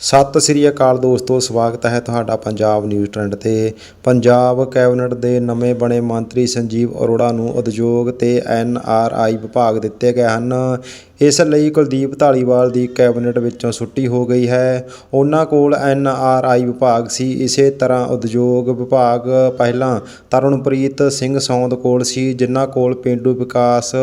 ਸਤਿ ਸ੍ਰੀ ਅਕਾਲ ਦੋਸਤੋ, ਸਵਾਗਤ ਹੈ ਤੁਹਾਡਾ ਪੰਜਾਬ ਨਿਊਜ਼ ਟ੍ਰੈਂਡ ਤੇ। ਪੰਜਾਬ ਕੈਬਨਿਟ ਦੇ ਨਵੇਂ ਬਣੇ ਮੰਤਰੀ ਸੰਜੀਵ ਅਰੋੜਾ ਨੂੰ ਉਦਯੋਗ ਤੇ ਐਨ ਆਰ ਆਈ ਵਿਭਾਗ ਦਿੱਤੇ ਗਏ ਹਨ। ਇਸ ਲਈ ਕੁਲਦੀਪ ਧਾਲੀਵਾਲ ਦੀ ਕੈਬਨਿਟ ਵਿੱਚੋਂ ਛੁੱਟੀ ਹੋ ਗਈ ਹੈ। ਉਹਨਾਂ ਕੋਲ ਐਨ ਆਰ ਆਈ ਵਿਭਾਗ ਸੀ। ਇਸੇ ਤਰ੍ਹਾਂ ਉਦਯੋਗ ਵਿਭਾਗ ਪਹਿਲਾਂ ਤਰਨਪ੍ਰੀਤ ਸਿੰਘ ਸੌਂਦ ਕੋਲ ਸੀ, ਜਿਨ੍ਹਾਂ ਕੋਲ ਪੇਂਡੂ ਵਿਕਾਸ,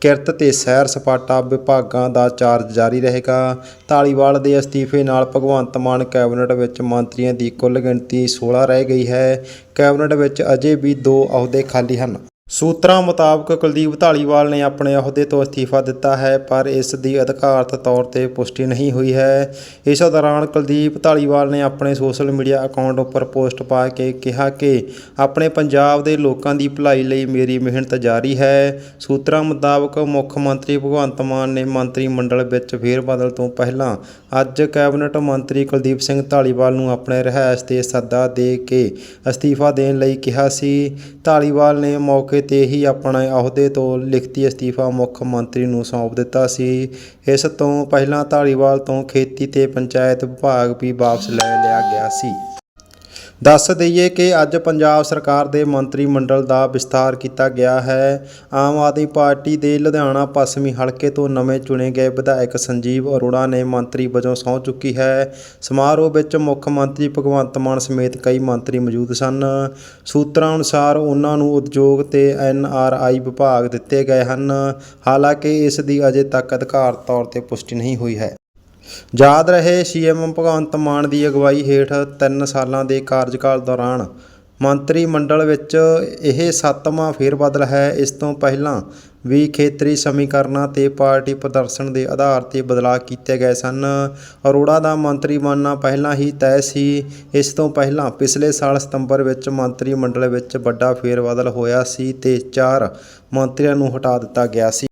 ਕਿਰਤ ਤੇ ਸੈਰ ਸਪਾਟਾ ਵਿਭਾਗਾਂ ਦਾ ਚਾਰਜ ਜਾਰੀ ਰਹੇਗਾ। ਧਾਲੀਵਾਲ ਦੇ ਅਸਤੀਫੇ ਨਾਲ ਭਗਵੰਤ ਮਾਨ ਕੈਬਨਿਟ ਵਿੱਚ ਮੰਤਰੀਆਂ ਦੀ ਕੁੱਲ ਗਿਣਤੀ 16 ਰਹਿ ਗਈ ਹੈ। ਕੈਬਨਿਟ ਵਿੱਚ ਅਜੇ ਵੀ ਦੋ ਅਹੁਦੇ ਖਾਲੀ ਹਨ। ਸੂਤਰਾਂ ਮੁਤਾਬਕ ਕੁਲਦੀਪ ਧਾਲੀਵਾਲ ਨੇ ਆਪਣੇ ਅਹੁਦੇ ਤੋਂ ਅਸਤੀਫਾ ਦਿੱਤਾ ਹੈ, ਪਰ ਇਸ ਦੀ ਅਧਿਕਾਰਤ ਤੌਰ ਤੇ ਪੁਸ਼ਟੀ ਨਹੀਂ ਹੋਈ ਹੈ। ਇਸ ਦੌਰਾਨ ਕੁਲਦੀਪ ਧਾਲੀਵਾਲ ਨੇ ਆਪਣੇ ਸੋਸ਼ਲ ਮੀਡੀਆ ਅਕਾਊਂਟ ਉੱਪਰ ਪੋਸਟ ਪਾ ਕੇ ਕਿਹਾ ਕਿ ਆਪਣੇ ਪੰਜਾਬ ਦੇ ਲੋਕਾਂ ਦੀ ਭਲਾਈ ਲਈ ਮੇਰੀ ਮਿਹਨਤ ਜਾਰੀ ਹੈ। ਸੂਤਰਾਂ ਮੁਤਾਬਕ ਮੁੱਖ ਮੰਤਰੀ ਭਗਵੰਤ ਮਾਨ ਨੇ ਮੰਤਰੀ ਮੰਡਲ ਵਿੱਚ ਫੇਰਬਦਲ ਤੋਂ ਪਹਿਲਾਂ ਅੱਜ ਕੈਬਨਿਟ ਮੰਤਰੀ ਕੁਲਦੀਪ ਸਿੰਘ ਧਾਲੀਵਾਲ ਨੂੰ ਆਪਣੇ ਰਿਹਾਇਸ਼ ਤੇ ਸੱਦਾ ਦੇ ਕੇ ਅਸਤੀਫਾ ਦੇਣ ਲਈ ਕਿਹਾ ਸੀ। ਧਾਲੀਵਾਲ ਨੇ ਮੌਕੇ ਮੌਕੇ ਤੇ ਹੀ ਆਪਣੇ ਅਹੁਦੇ ਤੋਂ ਲਿਖਤੀ ਅਸਤੀਫਾ ਮੁੱਖ ਮੰਤਰੀ ਨੂੰ ਸੌਂਪ ਦਿੱਤਾ ਸੀ। ਇਸ ਤੋਂ ਪਹਿਲਾਂ ਧਾਲੀਵਾਲ ਤੋਂ ਖੇਤੀ ਤੇ ਪੰਚਾਇਤ ਵਿਭਾਗ ਵੀ ਵਾਪਸ ਲੈ ਲਿਆ ਗਿਆ ਸੀ। ਦੱਸ ਦਈਏ ਕਿ ਅੱਜ ਪੰਜਾਬ ਸਰਕਾਰ ਦੇ ਮੰਤਰੀ ਮੰਡਲ ਦਾ ਵਿਸਥਾਰ ਕੀਤਾ ਗਿਆ ਹੈ। ਆਮ ਆਦਮੀ ਪਾਰਟੀ ਦੇ ਲੁਧਿਆਣਾ ਪੱਛਮੀ ਹਲਕੇ ਤੋਂ ਨਵੇਂ ਚੁਣੇ ਗਏ ਵਿਧਾਇਕ ਸੰਜੀਵ ਅਰੋੜਾ ਨੇ ਮੰਤਰੀ ਵਜੋਂ ਸਹੁੰ ਚੁੱਕੀ ਹੈ। ਸਮਾਰੋਹ ਵਿੱਚ ਮੁੱਖ ਮੰਤਰੀ ਭਗਵੰਤ ਮਾਨ ਸਮੇਤ ਕਈ ਮੰਤਰੀ ਮੌਜੂਦ ਸਨ। ਸੂਤਰਾਂ ਅਨੁਸਾਰ ਉਹਨਾਂ ਨੂੰ ਉਦਯੋਗ ਤੇ ਐਨ ਆਰ ਆਈ ਵਿਭਾਗ ਦਿੱਤੇ ਗਏ ਹਨ। ਹਾਲਾਂਕਿ ਇਸ ਦੀ ਅਜੇ ਤੱਕ ਅਧਿਕਾਰਤ ਤੌਰ ਤੇ ਪੁਸ਼ਟੀ ਨਹੀਂ ਹੋਈ ਹੈ। ਯਾਦ ਰਹੇ ਸੀਐਮ ਭਗਵੰਤ ਮਾਨ ਦੀ ਅਗਵਾਈ ਹੇਠ 3 ਸਾਲਾਂ ਦੇ ਕਾਰਜਕਾਲ ਦੌਰਾਨ। ਮੰਤਰੀ ਮੰਡਲ ਵਿੱਚ ਇਹ ਸੱਤਵਾਂ ਫੇਰਬਦਲ ਹੈ। ਇਸ ਤੋਂ ਪਹਿਲਾਂ ਵੀ ਖੇਤਰੀ ਸਮੀਕਰਨਾਂ ਤੇ ਪਾਰਟੀ ਪ੍ਰਦਰਸ਼ਨ ਦੇ ਆਧਾਰ ਤੇ ਬਦਲਾਅ ਕੀਤੇ ਗਏ ਸਨ। ਅਰੋੜਾ ਦਾ ਮੰਤਰੀ ਬਣਨਾ ਪਹਿਲਾਂ ਹੀ ਤੈਅ ਸੀ। ਇਸ ਤੋਂ ਪਹਿਲਾਂ ਪਿਛਲੇ ਸਾਲ ਸਤੰਬਰ ਵਿੱਚ ਮੰਤਰੀ ਮੰਡਲ ਵਿੱਚ ਵੱਡਾ ਫੇਰਬਦਲ ਹੋਇਆ ਸੀ ਤੇ ਚਾਰ ਮੰਤਰੀਆਂ ਨੂੰ ਹਟਾ ਦਿੱਤਾ ਗਿਆ ਸੀ।